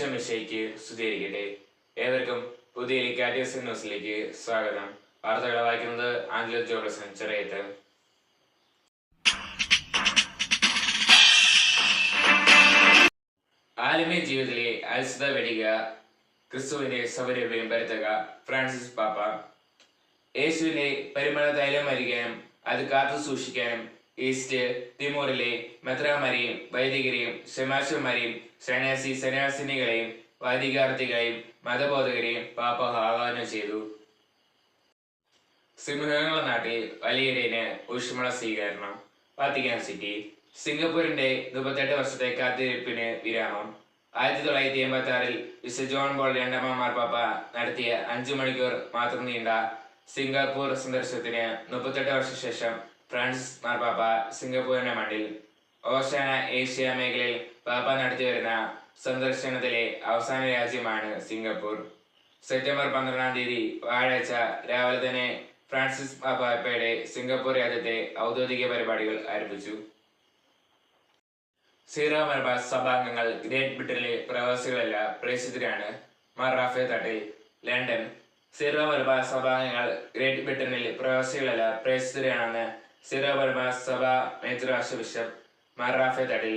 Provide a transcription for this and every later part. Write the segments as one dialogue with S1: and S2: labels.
S1: സ്തുതിയായിരിക്കട്ടെ ഏവർക്കും പുതിയ കാറ്റേഴ്സ് ന്യൂസിലേക്ക് സ്വാഗതം. വാർത്തകൾ വായിക്കുന്നത് ആംഗ്ലോ ജോർജൻ ചെറിയത്ത്. ആലിമീ ജീവിതത്തിലെ അത്ഭുത വെടിക ക്രിസ്തുവിന്റെ സൗരഭ്യം പരത്തുക ഫ്രാൻസിസ് പാപ്പ. യേശുവിന്റെ പരിമള തൈലം അരിക്കാനും അത് കാത്തു സൂക്ഷിക്കാനും ഈസ്റ്റ് തിമൂറിലെ മെത്രാമാരെയും വൈദികരെയും ശമാശന്മാരെയും സന്യാസി സന്യാസിനികളെയും വൈദികാർത്ഥികളെയും മതബോധകരെയും പാപ്പ ആഹ്വാനം ചെയ്തു. സിംഹങ്ങളുടെ നാട്ടിൽ വലിയടേന് ഊഷ്മള സ്വീകരണം. വാത്തിക്കാൻ സിറ്റി സിംഗപ്പൂരിന്റെ മുപ്പത്തെട്ട് വർഷത്തെ കാത്തിരിപ്പിന് വിരാമം. ആയിരത്തി തൊള്ളായിരത്തി എൺപത്തി ആറിൽ വിശ ജോൺ ബോൾ രണ്ടമ്മമാർ പാപ്പ നടത്തിയ അഞ്ചു മണിക്കൂർ മാത്രം നീണ്ട സിംഗപ്പൂർ സന്ദർശനത്തിന് മുപ്പത്തെട്ട് വർഷ ശേഷം ഫ്രാൻസിസ് മാർപ്പാപ്പ സിംഗപ്പൂരിന്റെ മണ്ണിൽ ഓഷ്യാന ഏഷ്യ മേഖലയിൽ പാപ്പ നടത്തിവരുന്ന സന്ദർശനത്തിലെ അവസാന രാജ്യമാണ് സിംഗപ്പൂർ. സെപ്റ്റംബർ പന്ത്രണ്ടാം തീയതി വ്യാഴാഴ്ച രാവിലെ തന്നെ ഫ്രാൻസിസ് പാപ്പയുടെ സിംഗപ്പൂർ രാജ്യത്തെ ഔദ്യോഗിക പരിപാടികൾ ആരംഭിച്ചു. സീറോ മലബാർ സഭാംഗങ്ങൾ ഗ്രേറ്റ് ബ്രിട്ടനിലെ പ്രവാസികളല്ല പ്രേക്ഷിതരാണ് മാർ റാഫേ തട്ടിൽ ലണ്ടൻ. സീറോ മലബാർ സഭാംഗങ്ങൾ ഗ്രേറ്റ് ബ്രിട്ടനിൽ പ്രവാസികളല്ല പ്രേക്ഷിതരാണെന്ന് സീറോ സഭ bishop Mar Raphael Thattil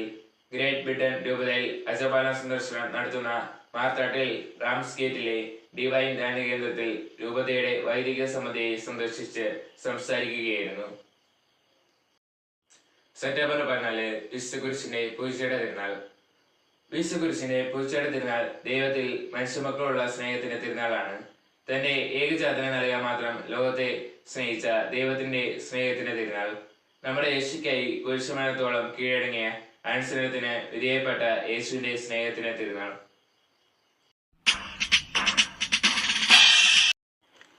S1: Great Britain രൂപതയിൽ അജപാല സന്ദർശനം നടത്തുന്ന മാർത്താട്ടിൽ റാംസ് ഗേറ്റിലെ ഡിവൈൻ ധ്യാന കേന്ദ്രത്തിൽ രൂപതയുടെ വൈദിക സമിതിയെ സന്ദർശിച്ച് സംസാരിക്കുകയായിരുന്നു. സെപ്റ്റംബർ പതിനാല് വിശുദ്ധകുരിശിന്റെ പൂച്ചയുടെ തിരുനാൾ. വിശുദ്ധകുരിശിന്റെ പൂച്ചയുടെ തിരുനാൾ ദൈവത്തിൽ മനുഷ്യമക്കളുള്ള സ്നേഹത്തിന്റെ തിരുനാളാണ്. തന്റെ ഏകജാതനെ നൽകാൻ മാത്രം ലോകത്തെ സ്നേഹിച്ച ദൈവത്തിന്റെ സ്നേഹത്തിന്റെ തിരുനാൾ. നമ്മുടെ യേശുക്കായി കുരിശുമരണത്തോളം കീഴടങ്ങിയ അനുസരണത്തിന് വിധേയപ്പെട്ട യേശുവിന്റെ സ്നേഹത്തിന്റെ തിരുനാൾ.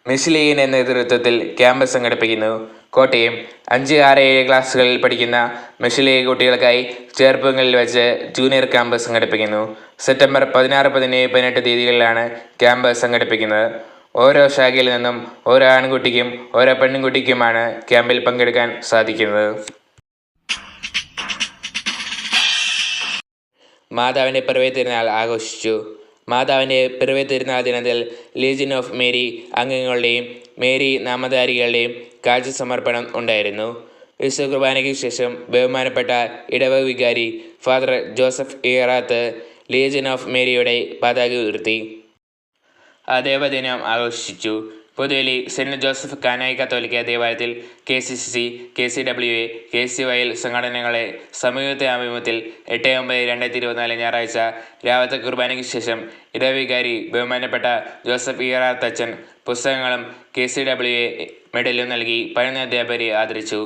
S1: മിസ്ലീഗിന്റെ നേതൃത്വത്തിൽ ക്യാമ്പസ് സംഘടിപ്പിക്കുന്നു. കോട്ടയം അഞ്ച് ആറ് ഏഴ് ക്ലാസ്സുകളിൽ പഠിക്കുന്ന മിഷിലീഗ് കുട്ടികൾക്കായി ചേർപ്പുകളിൽ വെച്ച് ജൂനിയർ ക്യാമ്പസ് സംഘടിപ്പിക്കുന്നു. സെപ്റ്റംബർ പതിനാറ് പതിനേഴ് പതിനെട്ട് തീയതികളിലാണ് ക്യാമ്പസ് സംഘടിപ്പിക്കുന്നത്. ഓരോ ശാഖയിൽ നിന്നും ഓരോ ആൺകുട്ടിക്കും ഓരോ പെൺകുട്ടിക്കുമാണ് ക്യാമ്പിൽ പങ്കെടുക്കാൻ സാധിക്കുന്നത്. മാതാവിന്റെ പിറവി തിരുനാൾ ആഘോഷിച്ചു. മാതാവിന്റെ പിറവി തിരുനാൾ ദിനത്തിൽ ലീജിയൻ ഓഫ് മേരി അംഗങ്ങളുടെയും മേരി നാമധാരികളുടെയും കാഴ്ച സമർപ്പണം ഉണ്ടായിരുന്നു. വിശുദ്ധ കുർബാനയ്ക്ക് ശേഷം ബഹുമാനപ്പെട്ട ഇടവ വികാരി father Joseph Iyarath Legion of മേരിയുടെ പതാക ഉയർത്തി. ദേവദിനം ആഘോഷിച്ചു. പൊതുവേലി സെന്റ് ജോസഫ് കാനായി കത്തോലിക്ക ദേവാലയത്തിൽ K C C C K C W A K C Y L സംഘടനകളെ സംയുക്ത ആഭിമുഖ്യത്തിൽ എട്ട് ഒമ്പത് രണ്ടായിരത്തി ഇരുപത്തിനാല് ഞായറാഴ്ച രാവിലത്തെ കുർബാനയ്ക്ക് ശേഷം ഇടവികാരി ബഹുമാനപ്പെട്ട ജോസഫ് ഇ ആർ തച്ചൻ പുസ്തകങ്ങളും കെ സി ഡബ്ല്യു എ മെഡലും നൽകി പഴയ അധ്യാപകരെ ആദരിച്ചു.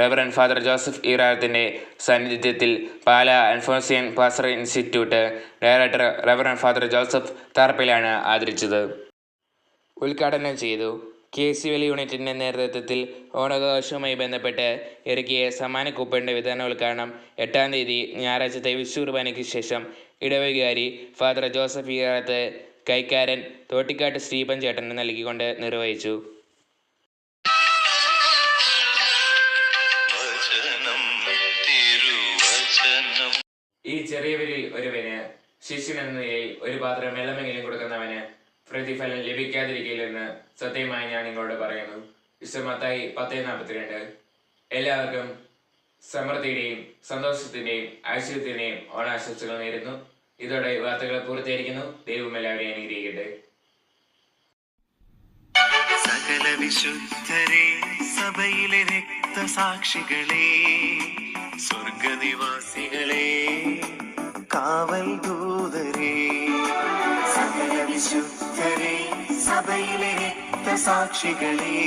S1: റെവറൻ ഫാദർ ജോസഫ് ഇറാത്തിന്റെ സാന്നിധ്യത്തിൽ Pala Alphonsian pastoral institute director reverend father Joseph താർപ്പിലാണ് ആദരിച്ചത്. ഉദ്ഘാടനം ചെയ്തു. കെ സി വലി യൂണിറ്റിന്റെ നേതൃത്വത്തിൽ ഓണാഘോഷവുമായി ബന്ധപ്പെട്ട് ഇറക്കിയ സമ്മാന കൂപ്പണിന്റെ വിതരണ ഉദ്ഘാടനം എട്ടാം തീയതി ഞായറാഴ്ചത്തെ വിഷു കുർബാനയ്ക്ക് ശേഷം ഇടവകാരി ഫാദർ ജോസഫ് ഇറാത്ത് കൈക്കാരൻ തോട്ടിക്കാട്ട് ചേട്ടന് നൽകിക്കൊണ്ട് നിർവഹിച്ചു. ഈ ചെറിയവരിൽ ഒരുവന് എന്ന നിലയിൽ ഒരു പാത്രം വെള്ളമെങ്കിലും കൊടുക്കുന്നവന് പ്രതിഫലം ലഭിക്കാതിരിക്കില്ലെന്ന് സത്യമായി ഞാൻ നിങ്ങളോട് പറയുന്നു. വിശ്വമത്തായി പത്ത് നാൽപ്പത്തിരണ്ട്. എല്ലാവർക്കും സമൃദ്ധിയുടെയും സന്തോഷത്തിന്റെയും ഐശ്വര്യത്തിന്റെയും ഓണാശംസകൾ നേരുന്നു. ഇതോടെ വാർത്തകൾ പൂർത്തീകരിക്കുന്നു ദൈവം എല്ലാവരെയും അനുഗ്രഹിക്കട്ടെ.
S2: സകല വിശുദ്ധരെ സഭയിലെ രക്തസാക്ഷികളെ சொர்க்க நிவாசிகளே காவல் தூதரே. சகல விசுத்தரே சபையிலே நித்த சாட்சிகளே.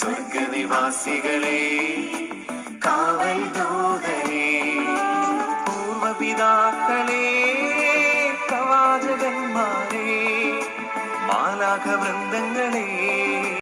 S2: சொர்க்க நிவாசிகளே காவல் தூதரே. பூர்வ பிதாக்களே மாலாக விருந்தங்களே